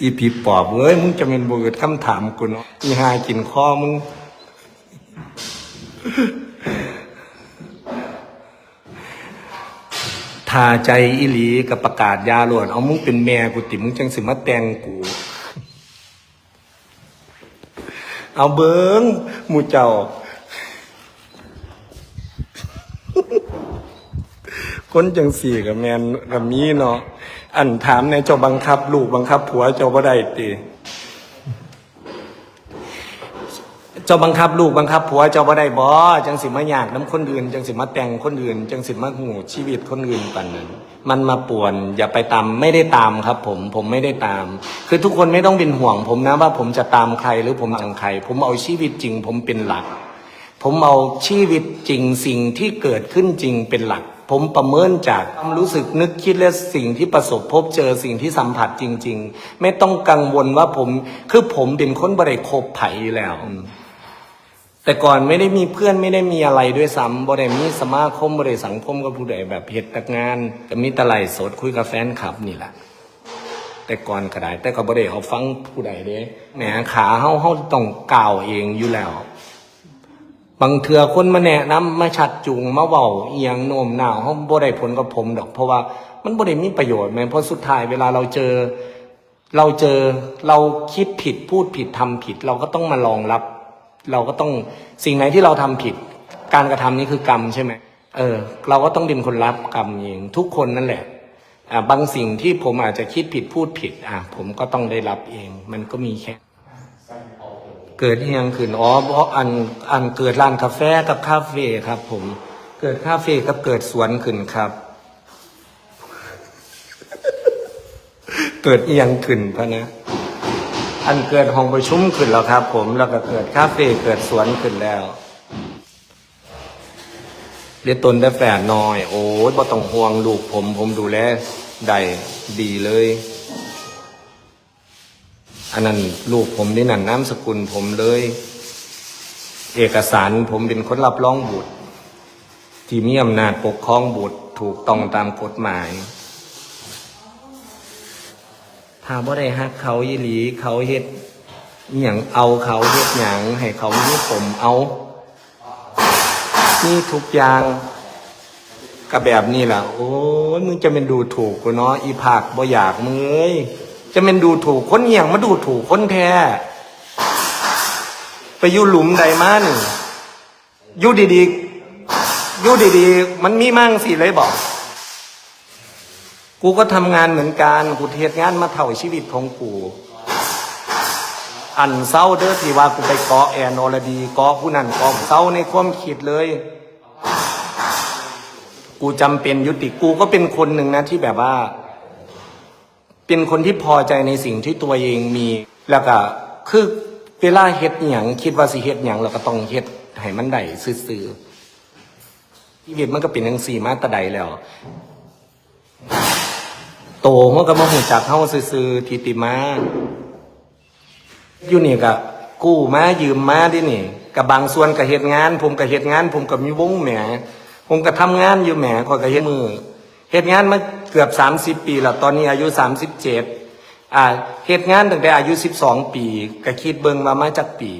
อีผีปอบเอ้ยมึงจะเป็นบุกคำถามกูเนาะอีหากินคอมึง ทาใจอีหลีกับประกาศยาหลวนเอามึงเป็นแม่กูติมึงจังสิมาแต่งกู เอาเบิงมูเจ้าคนจังสี่กับแมนกับมีเนาะ อันถามในเจ้าบังคับ ลูกบังคับ ผัวเจ้าบ่ได้ติเจ้าบังคับลูกบังคับผัวเจ้าบ่ได้บ่จังสิมาอยากน้ำคนอื่น จังสิมาแต่งคนอื่น จังสิมาหูชีวิตคนอื่นปันนั้นมันมาป่วน อย่าไปตามไม่ได้ตามครับ ผมผมไม่ได้ตาม คือทุกคนไม่ต้องเป็นห่วง ผมนะว่าผมจะตามใครหรือผมจังใคร ผมเอาชีวิตจริง ผมเป็นหลัก ผมเอาชีวิตจริงสิ่งที่เกิดขึ้นจริงเป็นหลัก ผมประเมินจากความรู้สึกนึกคิดและสิ่งที่ประสบพบเจอสิ่งที่สัมผัสจริง ๆ ไม่ต้องกังวลว่าผมคือผมเป็นคนบริโภคไผ่อยู่แล้ว แต่ก่อนไม่ได้มีเพื่อนไม่ได้มีอะไรด้วยซ้ำบ่ได้มีสมาคมบ่ได้สังคมกับผู้ใดแบบเหตุงานก็มีตะไลสดคุยกับแฟนคลับนี่แหละแต่ก่อนก็ได้แต่ก็บ่ได้เอาฟังผู้ใดเด้แหมขาเฮาเฮาต้องก่าวเองอยู่แล้ว บางเถื่อคนมาแนะนำมาชัดจูงมาเว้าเอียงโน้มน้าวเฮาบ่ได้ผลกับผมดอก เพราะว่ามันบ่ได้มีประโยชน์แม่นเพราะสุดท้ายเวลาเราเจอ เราเจอเราคิดผิดพูดผิดทำผิด เราก็ต้องมารองรับ เราก็ต้องสิ่งไหนที่เราทำผิด การกระทำนี้คือกรรมใช่ไหมเออ เราก็ต้องเป็นคนรับกรรมเองทุกคนนั่นแหละอ่าบางสิ่งที่ผมอาจจะคิดผิดพูดผิด อะผมก็ต้องได้รับเอง มันก็มีแค่ เกิดที่ยังขึ้นอ๋อเพราะอันอันเกิดร้านกาแฟกับคาเฟ่ครับ ผม เกิดคาเฟ่กับเกิดสวนขึ้นครับ เกิดเอียงขึ้นพะนะอันเกิดห้องประชุมขึ้นแล้วครับ ผมแล้วก็เกิดคาเฟ่เกิดสวนขึ้นแล้วเรียกตนได้แฝดน้อย โอ้ยบ่ต้องห่วงลูกผม ผมดูแลได้ดีเลย อันนั้นลูกผมนี่นั่นนามสกุลผมเลย เอกสารผมเป็นคนรับรองบุตร ที่มีอำนาจปกครองบุตรถูกต้องตามกฎหมาย ถ้าบ่ได้ฮักเขายีหลีเขาเฮ็ดอหย่างเอาเขาเฮ็ดหยังให้เขามีผมเอา นี่ทุกอย่างก็แบบนี้ล่ะ โอ้ยมึงจะเป็นดูถูกกูเนาะอีผักบ่อยากมึงเอ้ย จะเป็นดูถูกคนอหย่างมาดูถูกคนแท้ไปอยู่หลุมใดมันอยู่ดีๆอยู่ดีๆ มันมีมั่งสิเลยบอก กูก็ทำงานเหมือนกัน กูเทศงานมาเท่าชีวิตของกู อันเศร้าเด้อที่ว่ากูไปเกาะแอนอรดีเกาะผู้นั้นกาะเศร้าในความคิดเลย กูจำเป็นยุติกูก็เป็นคนหนึ่งนะที่แบบว่า เป็นคนที่พอใจในสิ่งที่ตัวเองมี แล้วก็คือเวลาเฮ็ดหย่างคิดว่าสิเฮ็ดหย่างเราก็ต้องเฮ็ดให้มันได้ซื่อๆชีวิตมันก็เป็นจังสี่มาตะใดแล้ว โตมันก็มาหูจักเฮาซื่อๆทิติมาอยู่นี่ก็กู้มายืมมาดินี่กับบางส่วนก็เฮ็ดงาน ผมก็เฮ็ดงาน ผมก็มีวงแหมผมก็ทำงานอยู่แหมข้อยก็เฮ็ดมือเฮ็ดงานมา เกือบสามสิบปีแล้วตอนนี้อายุสามสิบเจ็ดอ่าเหตุงานตั้งแต่อายุสิบสองปีก็คิดเบิ่งมามาจากปี